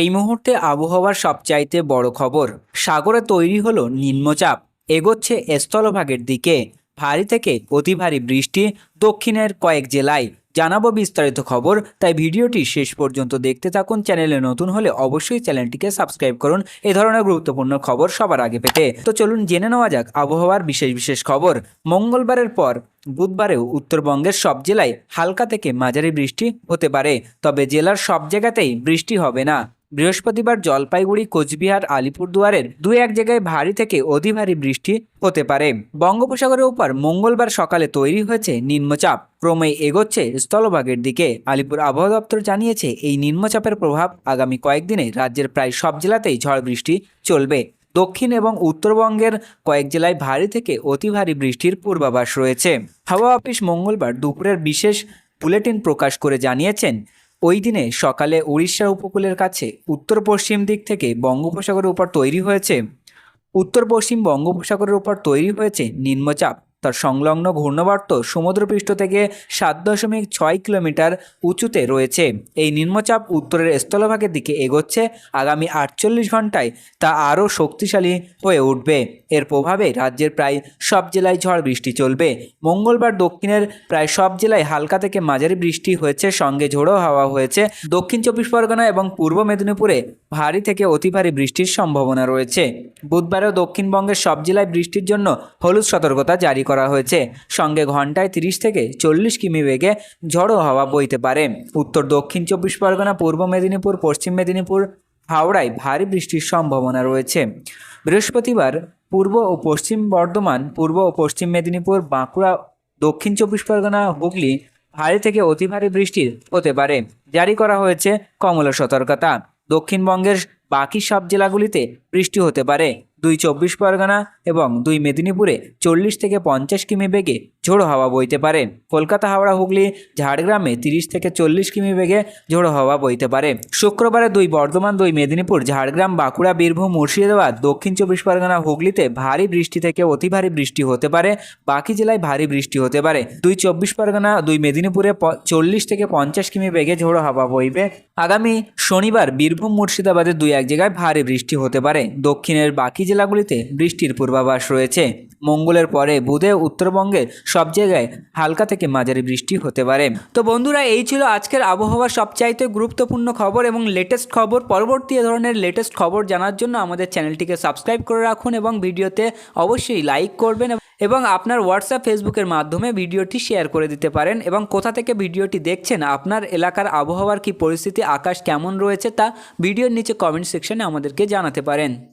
এই মুহূর্তে আবহাওয়ার সবচাইতে বড় খবর। সাগরে তৈরি হলো নিম্নচাপ। এগোচ্ছে স্থলভাগের দিকে। ভারী থেকে অতি ভারী বৃষ্টি দক্ষিণের কয়েক জেলায়। জানাব বিস্তারিত খবর, তাই ভিডিওটি শেষ পর্যন্ত দেখতে থাকুন। চ্যানেলে নতুন হলে অবশ্যই চ্যানেলটিকে সাবস্ক্রাইব করুন। এ ধরনের গুরুত্বপূর্ণ খবর সবার আগে পেতে তো চলুন জেনে নেওয়া যাক আবহাওয়ার বিশেষ বিশেষ খবর। মঙ্গলবারের পর বুধবারেও উত্তরবঙ্গের সব জেলায় হালকা থেকে মাঝারি বৃষ্টি হতে পারে। তবে জেলার সব জায়গাতেই বৃষ্টি হবে না। বৃহস্পতিবার জলপাইগুড়ি, কোচবিহার, আলিপুরদুয়ারের দু এক জায়গায় ভারী থেকে অতি ভারী বৃষ্টি হতে পারে। বঙ্গোপসাগরের উপর মঙ্গলবার সকালে তৈরি হয়েছে নিম্নচাপ। ক্রমে এগোচ্ছে স্থলভাগের দিকে। আলিপুর আবহাওয়া দপ্তর জানিয়েছে, এই নিম্নচাপের প্রভাব আগামী কয়েকদিনে রাজ্যের প্রায় সব জেলাতেই ঝড় বৃষ্টি চলবে। দক্ষিণ এবং উত্তরবঙ্গের কয়েক জেলায় ভারী থেকে অতি ভারী বৃষ্টির পূর্বাভাস রয়েছে। হাওয়া অফিস মঙ্গলবার দুপুরের বিশেষ বুলেটিন প্রকাশ করে জানিয়েছেন ওই দিনে সকালে উড়িষ্যা উপকূলের কাছে উত্তর পশ্চিম দিক থেকে বঙ্গোপসাগরের উপর তৈরি হয়েছে উত্তর পশ্চিম বঙ্গোপসাগরের উপর তৈরি হয়েছে নিম্নচাপ। তার সংলগ্ন ঘূর্ণবর্ত সমুদ্রপৃষ্ঠ থেকে সাত দশমিক ছয় কিলোমিটার উঁচুতে রয়েছে। এই নিম্নচাপ উত্তরের স্থলভাগের দিকে এগোচ্ছে। আগামী আটচল্লিশ ঘন্টায় তা আরও শক্তিশালী হয়ে উঠবে। এর প্রভাবে রাজ্যের প্রায় সব জেলায় ঝড় বৃষ্টি চলবে। মঙ্গলবার দক্ষিণের প্রায় সব জেলায় হালকা থেকে মাঝারি বৃষ্টি হয়েছে, সঙ্গে ঝোড়ো হাওয়া হয়েছে। দক্ষিণ চব্বিশ পরগনা এবং পূর্ব মেদিনীপুরে ভারী থেকে অতি ভারী বৃষ্টির সম্ভাবনা রয়েছে। বুধবারেও দক্ষিণবঙ্গের সব জেলায় বৃষ্টির জন্য হলুদ সতর্কতা জারি করা হয়েছে। সঙ্গে ঘন্টায় তিরিশ থেকে চল্লিশ কিমি বেগে ঝড়ো হাওয়া বইতে পারে। উত্তর, দক্ষিণ চব্বিশ পরগনা, পূর্ব মেদিনীপুর, পশ্চিম মেদিনীপুর হাওড়ায় ভারী বৃষ্টির সম্ভাবনা রয়েছে। বৃহস্পতিবার পূর্ব ও পশ্চিম বর্ধমান, পূর্ব ও পশ্চিম মেদিনীপুর, বাঁকুড়া, দক্ষিণ চব্বিশ পরগনা, হুগলি ভারী থেকে অতি ভারী বৃষ্টির হতে পারে। জারি করা হয়েছে কমলা সতর্কতা। দক্ষিণবঙ্গের বাকি সব জেলাগুলিতে বৃষ্টি হতে পারে। দুই চব্বিশ পরগনা এবং দুই মেদিনীপুরে চল্লিশ থেকে পঞ্চাশ কিমি বেগে ঝোড়ো হাওয়া বইতে পারে। কলকাতা, হাওড়া, হুগলি, ঝাড়গ্রামে তিরিশ থেকে চল্লিশ কিমি বেগে ঝোড়ো হাওয়া বইতে পারে। শুক্রবারে দুই বর্ধমান, দুই মেদিনীপুর, ঝাড়গ্রাম, বাঁকুড়া, বীরভূম, মুর্শিদাবাদ, দক্ষিণ চব্বিশ পরগনা, হুগলিতে ভারী বৃষ্টি থেকে অতি ভারী বৃষ্টি হতে পারে। বাকি জেলায় ভারী বৃষ্টি হতে পারে। দুই চব্বিশ পরগনা, দুই মেদিনীপুরে চল্লিশ থেকে পঞ্চাশ কিমি বেগে ঝোড়ো হাওয়া বইবে। আগামী শনিবার বীরভূম মুর্শিদাবাদের দুই এক জায়গায় ভারী বৃষ্টি হতে পারে। দক্ষিণের বাকি জেলাগুলিতে বৃষ্টির পূর্বাভাস রয়েছে। মঙ্গলের পরে বুধে উত্তরবঙ্গের সব জায়গায় হালকা থেকে মাঝারি বৃষ্টি হতে পারে। তো বন্ধুরা, এই ছিল আজকের আবহাওয়ার সবচাইতে গুরুত্বপূর্ণ খবর এবং লেটেস্ট খবর। পরবর্তী ধরনের লেটেস্ট খবর জানার জন্য আমাদের চ্যানেলটিকে সাবস্ক্রাইব করে রাখুন এবং ভিডিওতে অবশ্যই লাইক করবেন এবং আপনার হোয়াটসঅ্যাপ ফেসবুকের মাধ্যমে ভিডিওটি শেয়ার করে দিতে পারেন এবং কোথা থেকে ভিডিওটি দেখছেন, আপনার এলাকার আবহাওয়ার কি পরিস্থিতি, আকাশ কেমন রয়েছে তা ভিডিওর নিচে কমেন্ট সেকশনে আমাদেরকে জানাতে পারেন।